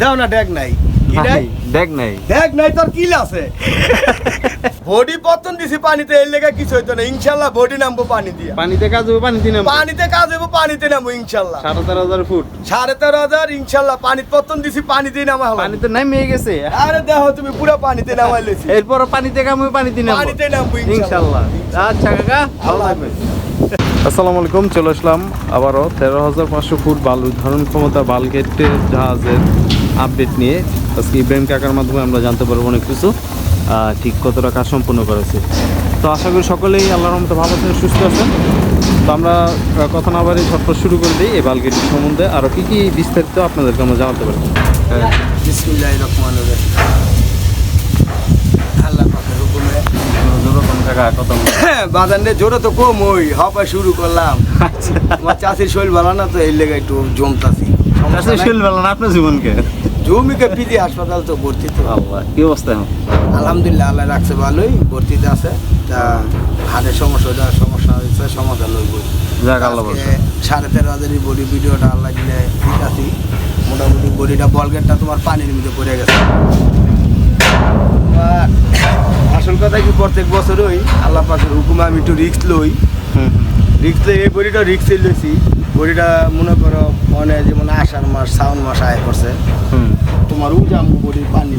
দাও না ডেক নাই। কি নাই দেখ নাই। তোর কিল আছে? বডি পতন দিছি পানিতে এর লেগে কিছু হইতো না। ইনশাল্লাহ বডি নামবো পানি দিয়ে। পানিতে কাজ পানিতে পানিতে কাজ হইবো পানিতে নামবো ইনশাল্লাহ। সাড়ে তেরো হাজার ফুট। সাড়ে তেরো হাজার ইনশাল্লাহ। পানি পতন দিছি পানিতেই নামা হলো পানিতে নামিয়ে গেছে। আরে দেখো তুমি পুরো পানিতে নামাই লেছি এরপর পানিতে কাম হবে পানিতে নামবো। পানিতে নামবো ইনশাল্লাহ। আচ্ছা কাকা ভালো থাকবেন। আসসালামু আলাইকুম চলে আসলাম আবারও তেরো হাজার পাঁচশো ফুট বালু ধারণ ক্ষমতা বালগেটের জাহাজের আপডেট নিয়ে। আজকে ইব্রাহিম কাকার মাধ্যমে আমরা জানতে পারব অনেক কিছু ঠিক কতটা কাজ সম্পূর্ণ করেছে। তো আশা করি সকলেই আল্লাহর মতো ভালো আছেন সুস্থ আছেন। তো আমরা কথা না বাড়ি ঝটপট শুরু করে দিই। এই বালগেটের সম্বন্ধে আরও কী কী বিস্তারিত আপনাদেরকে আমরা জানাতে পারব। হ্যাঁ জোরে তো কম ওই হপা শুরু করলাম। আমার চাষির শরীর ভালো না তো এর লেগে একটু জমতাছি। আচ্ছা বেলা না আপনার জীবনকে? জমিকে পিজি হাসপাতাল তো ভর্তি তো আল্লাহ কি অবস্থা এখন? আলহামদুলিল্লাহ আল্লাহ রাখছে ভালোই ভর্তিতে আছে। তা হাড়ের সমস্যা ওটা সমস্যা হয়েছে সমাধান হইব। যাক আল্লাহ সাড়ে তেরো হাজারই বডি ভিডিওটা আল্লাহ দিলে ঠিক আছি। মোটামুটি বডিটা বলগেটটা তোমার পানির মধ্যে পড়ে গেছে। আসল কথা কি প্রত্যেক বছরই আল্লাহ পাকের হুকুমে আমি একটু রিস্ক লই। রিক্স এই বড়িটা রিক্সে লইছি। বড়িটা মনে করো মানে যেমন আষাঢ় মাস শ্রাবণ মাস আয় করছে। তোমার উজাম বডি পানি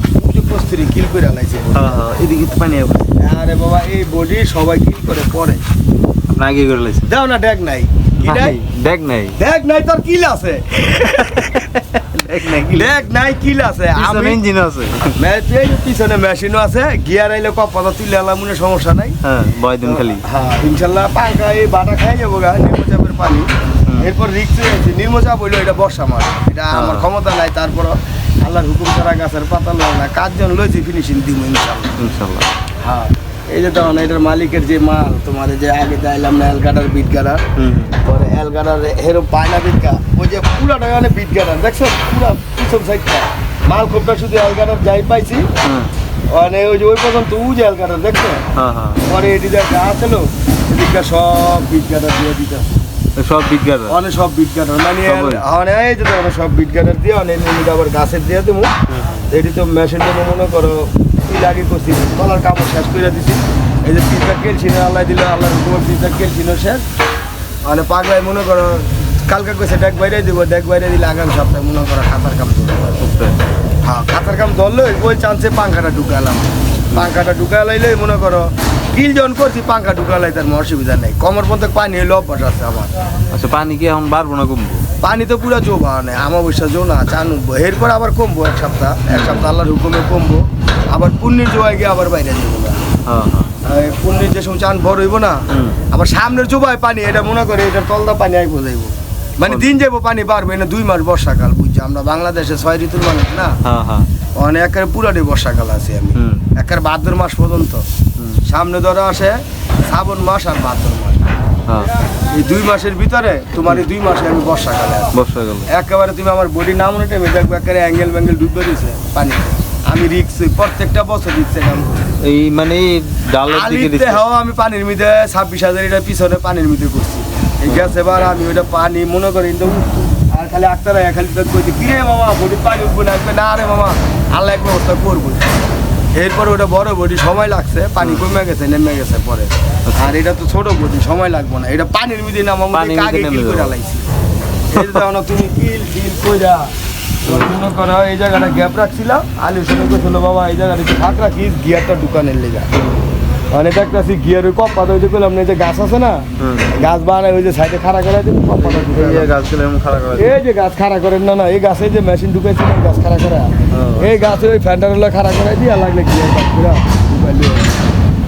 কস্তুরি কিল করে লাইছে হ্যাঁ হ্যাঁ এদিকে তো পানি আরে বাবা এই বডি সবাই কিল করে পরে। আগে করে লাইছেন? দাও না ডেক নাই। কি নাই? দেখ নাই তোর কিল আছে। দেখ নাই কি নাই কিল আছে। আমি আমি ইঞ্জিন আছে। এই পিছনে মেশিনও আছে গিয়ার আইলে তুলে মনে সমস্যা নাই। হ্যাঁ বয় খালি। হ্যাঁ ইনশাল্লাহ পাঙ্কা এই বাটা খাই যাব গা পানি। এরপর রিক্স আছে নির্মচাপ হইল এটা বর্ষা মাস এটা হ্যাঁ। আমার ক্ষমতা নাই তারপর আল্লাহর হুকুম ছাড়া গাছের পাতা লয় না। কাজজন লইছি ফিনিশিং দিব ইনশাল্লাহ। ইনশাল্লাহ। হ্যাঁ এই যে তখন এটার মালিকের যে মাল তোমার যে আগে যাইলাম না এলগাডার বিট গাডার পরে এলগাডার হেরো পায়না বিটকা ওই যে পুরাটা মানে বিট গাডার দেখছ? পুরা পিছন সাইডটা। মাল খুবটা শুধু এলগাডার যাই পাইছি। মানে ওই যে ওই পর্যন্ত উ যে এলগাডার দেখছ? হ্যাঁ হ্যাঁ। পরে এটি যা এলো এদিকটা সব বিট গাডার দিয়ে দিতে সব বিজ্ঞান অনেক সব বিট মানে? অনেক এই যে দেখো সব বিট দিয়ে অনেক নিমিট আবার গাছের দিয়ে দেবো এটি তো মেশিনটা মনে করো কি লাগে করছি। তলার কাপড় শেষ করে দিছি। এই যে পিসটা কেলছিল আল্লাহ দিল আল্লাহর হুকুমের পিসটা কেলছিল শেষ মানে পাগলায় মনে করো কালকে কইছে ডেক বাইরে দিব ডেক বাইরে দিলে আগামী সপ্তাহে মনে করো খাতার কাম ধরবে। হ্যাঁ খাতার কাম ধরলো ওই চান্সে পাঙ্খাটা ঢুকালাম। পাঙ্খাটা ঢুকালাইলে মনে করো কিল জন করছি পাঙ্খা ঢুকালাই তার অসুবিধা নেই। কমর পর্যন্ত পানি হইলে অভ্যাস আছে আমার। আচ্ছা পানি কি এখন বাড়বো না কমবো? পানি তো পুরো জোবা নেই আমার বিশ্বাস জো না চানুবো এরপর আবার কমবো এক সপ্তাহ এক সপ্তাহ আল্লাহর হুকুমে কমবো। আবার পুণ্যের জোয়ায় গিয়ে আবার বাইরে যাব না পুণ্যের যে সময় চান বড় হইব না আবার সামনের জোবায় পানি এটা মনে করে এটা তলদা পানি আইবো যাইবো। মানে দিন যাব পানি বাড়বে না দুই মাস বর্ষাকাল বুঝছি। আমরা বাংলাদেশে ছয় ঋতুর মানুষ না? অনেক একের পুরাটি বর্ষাকাল আছে আমি। একের ভাদ্র মাস পর্যন্ত। সামনে ধরো আসে শ্রাবণ মাস আর ভাদ্র মাস। হ্যাঁ। এই দুই মাসের ভিতরে তোমার এই দুই মাসে আমি বর্ষাকালে আছি। বর্ষা একেবারে তুমি আমার বডি নাম মনে টাইমে দেখবে একেবারে অ্যাঙ্গেল ব্যাঙ্গেল ডুবে পানিতে। আমি রিক্স প্রত্যেকটা বছর রিক্সে কাম এই মানে ডালের দিকে আমি পানির মধ্যে ছাব্বিশ হাজার এটা পিছনে পানির মধ্যে করছি এই গ্যাস এবার আমি ওইটা পানি মনে করি কিন্তু আর খালি আক্তার খালি কইতে কিরে মামা বডি পানি উঠবো না? না রে মামা আল্লাহ এক ব্যবস্থা করব। এরপর ওটা বড় বডি সময় লাগছে পানি কমে গেছে নেমে গেছে পরে। আর এটা তো ছোট বডি সময় লাগবে না। এটা পানির মধ্যে মধ্যে কাগে নেমে কিল করে লাইছি? যে না তুমি কিল কিল কইরা। মনে করো এই জায়গাটা গ্যাপ রাখছিলাম আলু সঙ্গে কইছিল বাবা এই জায়গাটা একটু ফাঁক রাখিস গিয়ারটা দোকানের লেগা। মানে দেখতেছি গিয়ার ওই কপ্পাটা ওই যে এই যে গাছ আছে না। গাছ বানায় ওই যে সাইডে খাড়া করে দিন কপ্পাটা ঢুকে এই যে গাছ খাড়া করেন না না এই গাছে যে মেশিন ঢুকেছিল গাছ খাড়া করে। এই গাছে ওই ফ্যান্টারগুলো খাড়া করে দিয়ে লাগলে গিয়ার কাজ করে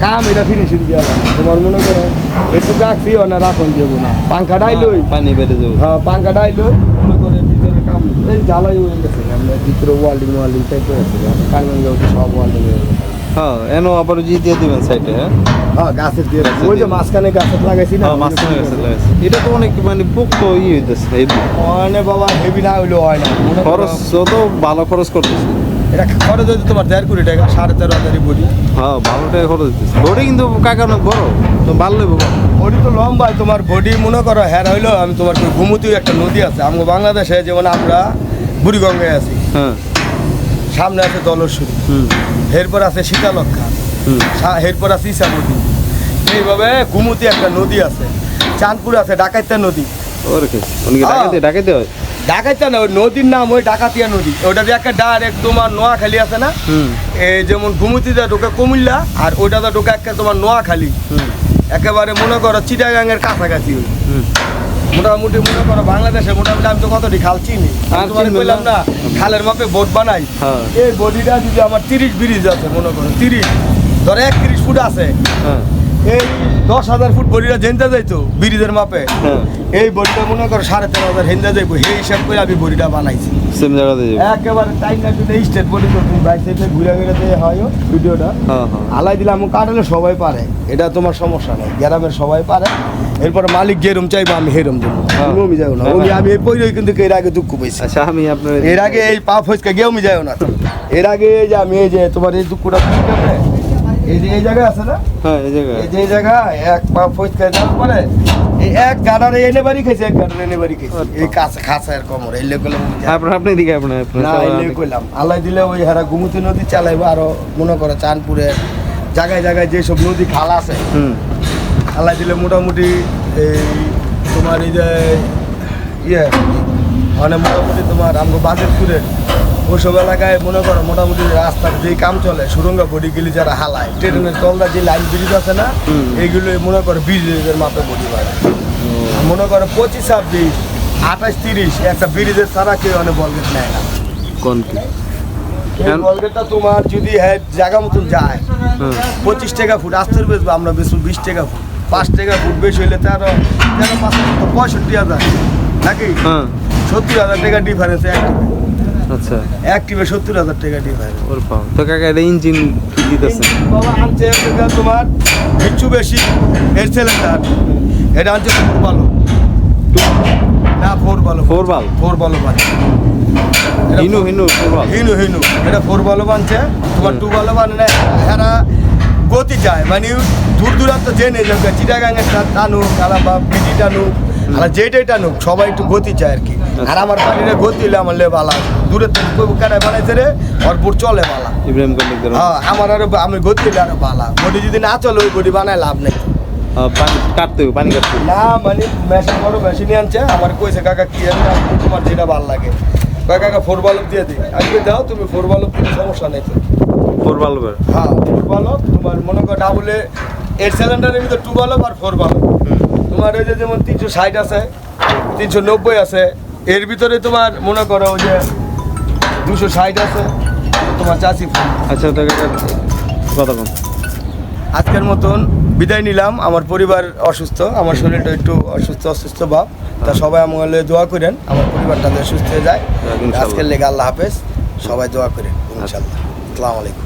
কাম এটা ফিনিশিং দিয়ে। তোমার মনে করো একটু রাখছি না রাখন যাব না। পাঙ্খা ডাইলই পানি বেড়ে যাবে হ্যাঁ পাঙ্খা ডাইলই মনে করে ভিতরে কাম এই জ্বালাই হয়ে গেছে। আমরা ভিতরে ওয়াল্ডিং ওয়াল্ডিং টাইপ হয়ে গেছে কারণ সব ওয়াল্ডিং হয়ে গেছে হ্যাঁ এনো আবার জি দিয়ে দিবেন সাইডে হ্যাঁ? হ্যাঁ গাছের দিয়ে গাছের ওই যে মাঝখানে গাছের লাগাইছি না হ্যাঁ মাঝখানে লাগাইছে। এটা তো অনেক মানে পোক্ত ই হইতেছে বাবা হেভি না হয় না। খরচ তো ভালো খরচ করতেছে। এটা খরচ তোমার দেড় কোটি টাকা সাড়ে তেরো হাজারই হ্যাঁ ভালো টাকা খরচ বড়ি কিন্তু কাকা অনেক বড় তো ভালো লাগবে বডি। তো লম্বা তোমার বডি মনে করো হ্যাঁ হইল আমি তোমার ঘুমুতেও একটা নদী আছে। আমাদের বাংলাদেশে যেমন আমরা বুড়িগঙ্গায় আছি। হ্যাঁ। সামনে আছে দলসুরি। হুম। এরপর আছে সীতালক্ষা সা- এরপর আছে ইসামতি। এইভাবে গুমতি একটা নদী আছে। চাঁদপুর আছে ডাকাইতা নদী। হ্যাঁ। ডাকাইতা না ওই নদীর নাম ওই ডাকাতিয়া নদী। ওটা দিয়ে একটা ডাইরেক্ট তোমার নোয়াখালী আছে না? এই যেমন গুমতিতে ঢোকে কুমিল্লা আর ঢোকে একটা তোমার নোয়াখালী। হুম। একেবারে মনে করো চিটাগাঙের কাছাকাছি ওই। হুম। মোটামুটি মনে করো বাংলাদেশে মোটামুটি আমি তো কতটি খাল চিনি? তোমার বললাম না? খালের মাপে বোট বানাই। হ্যাঁ। এই বডিটা যদি আমার তিরিশ ব্রিজ আছে মনে করো তিরিশ ধরো একত্রিশ ফুট আছে। হ্যাঁ। এই দশ হাজার ফুট বডিটা জেনতে যাইতো ব্রিজের মাপে। হ্যাঁ। এই বডিটা মনে করো সাড়ে তেরো হাজার হেন্দা যাইবো সেই হিসাব করে আমি বডিটা বানাইছি। সেম জায়গাতে যাবে একেবারে টাইম না যদি স্টেট বডি তো তুমি বাইক থেকে ঘুরে ঘুরে দিয়ে হয় ভিডিওটা। হ্যাঁ হ্যাঁ। আলাই দিলাম কাটালে সবাই পারে। এটা তোমার সমস্যা নেই গ্রামের সবাই পারে। এরপর মালিক যেরম চাইব আমি হেরম দেবো। হ্যাঁ। আমি যাব না। ওই আমি এই পইরই কিন্তু এর আগে দুঃখ পেয়েছি আচ্ছা আমি আপনার এর আগে এই পা ফসকে গিয়েও আমি যাইও না। এর আগে এই যে আমি এই যে তোমার এই দুঃখটা এই যে এই জায়গায় আছে না? হ্যাঁ এই জায়গায়। এই যে এই জায়গায় এক পা ফসকে যাওয়ার পরে এক গাডারে এনে বাড়ি খাইছে এক গাডারে এনে বাড়ি খাইছে। এই কাছে খাসা এর কমর এই লেগুলো আপনার আপনি দিকে আপনার আপনার না সবার এলে আল্লাহ দিলে ওই হারা গুমতি নদী চালাইবো আরও মনে করো চাঁদপুরে জায়গায় জায়গায় যেসব নদী খাল আছে আল্লাহ দিলে মোটামুটি এই তোমার এই যে ইয়ে মানে মোটামুটি তোমার আমগো বাজেটপুরে ওইসব এলাকায় মনে করো মোটামুটি রাস্তার যেই কাম চলে সুরঙ্গ বডি গেলি যারা হালায় ট্রেনের তলদা যে লাইন ব্রিজ আছে না এইগুলো মনে করো ব্রিজের মাপে বডি বাড়ে মনে করো পঁচিশ ছাব্বিশ আঠাশ তিরিশ একটা ব্রিজের ছাড়া কেউ অনেক বলগেট নেয় না। কোন কি? বলগেটটা তোমার যদি হ্যাঁ জায়গা মতন যায় হ্যাঁ পঁচিশ টাকা ফুট আস্তের বেচবো আমরা বেচবো বিশ টাকা ফুট পাঁচ টাকা ফুট বেশি হইলে তেরো তেরো পাঁচ পঁয়ষট্টি হাজার নাকি? হ্যাঁ সত্তর হাজার টাকা ডিফারেন্স এক আচ্ছা। সত্তর হাজার টাকা ডিফারেন্স ওর পাও তো কাকা এটা ইঞ্জিন কি দিতেছে বাবা আনছে এটা তোমার কিচ্ছু বেশি এর সিলিন্ডার এটা আনছে ফোর না ফোর বালো। ফোর বাল? ফোর হিনু হিনু ফোর হিনু হিনু। এটা ফোর বানছে। তোমার টু বানে না গতি চায়। মানে দূর দূরান্ত জেনে যাবে চিটাগাঙের টানুক আলা বা পিটি টানুক আর যেটাই টানুক সবাই একটু গতি চায় আর কি। আর আমার বাড়িরে গতি হলে আমার লে বালা। দূরে কাটায় বানাইছে রে? বুট চলে বালা। ইব্রাহিম কন্ডিক হ্যাঁ আমার আরও আমি গতি হলে আরও বালা। বডি যদি না চলে ওই বডি বানায় লাভ নেই। পানি কাটতে পানি কাটতে না মানে মেশিন বড় মেশিনই আনছে। আমার কইছে কাকা কি আছে তোমার যেটা ভালো লাগে। কয় কাকা ফোর বালব দিয়ে দিই। দাও তুমি ফোর বালব দিলে সমস্যা নেই তো। ফোর হ্যাঁ ফোর বালব তোমার মনে করো ডাবলে এর সিলিন্ডারের ভিতরে টু বালব আর ফোর বালব। তোমার ওই যে যেমন তিনশো ষাট আছে তিনশো নব্বই আছে এর ভিতরে তোমার মনে করো ওই যে দুশো ষাট আছে তোমার চাষি আচ্ছা কথা আজকের মতন বিদায় নিলাম। আমার পরিবার অসুস্থ আমার শরীরটা একটু অসুস্থ অসুস্থ ভাব। তা সবাই আমার লেগে দোয়া করেন আমার পরিবারটা সুস্থ হয়ে যায়। আজকের লেগে আল্লাহ হাফেজ। সবাই দোয়া করেন ইনশাল্লাহ। আসসালামু আলাইকুম।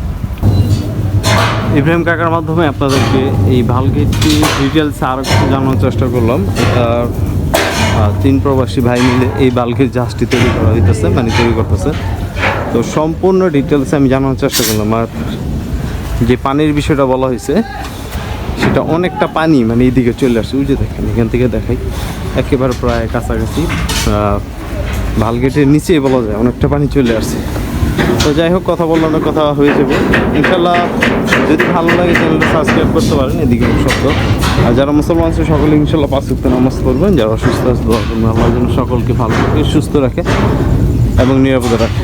ইব্রাহিম কাকার মাধ্যমে আপনাদেরকে এই ভালগেটটি ডিটেলস আরও কিছু জানানোর চেষ্টা করলাম। তিন প্রবাসী ভাই মিলে এই বালগেট জাহাজটি তৈরি করা হইতেছে মানে তৈরি করতেছে। তো সম্পূর্ণ ডিটেলস আমি জানানোর চেষ্টা করলাম। আর যে পানির বিষয়টা বলা হয়েছে সেটা অনেকটা পানি মানে এইদিকে চলে আসছে। যে দেখেন, এখান থেকে দেখাই। একেবারে প্রায় কাছাকাছি। ভালগেটের নিচেই বলা যায়, অনেকটা পানি চলে আসছে। তো যাই হোক, কথা বললাম না কথা হয়ে যাবে। ইনশাল্লাহ যদি ভালো লাগে চ্যানেলটা সাবস্ক্রাইব করতে পারেন। এদিকে শব্দ আর যারা মুসলমান আছে, সকলে ইনশাল্লাহ পাঁচ উক্ত নামাজ পড়বেন। যারা অসুস্থ আছে, দোয়া করবেন। আল্লাহ যেন সকলকে ভালো রাখে, সুস্থ রাখে এবং নিরাপদে রাখে।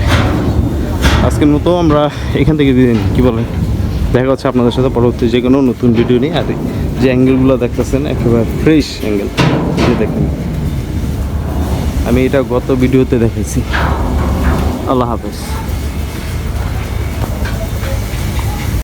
আজকের মতো আমরা এখান থেকে নিই। কী বলেন? দেখা হচ্ছে আপনাদের সাথে পরবর্তী যে কোনো নতুন ভিডিও নিয়ে। আর যে অ্যাঙ্গেলগুলো দেখতেছেন, একেবারে ফ্রেশ অ্যাঙ্গেল যে দেখেন। আমি এটা গত ভিডিওতে দেখেছি আল্লাহ হাফেজ।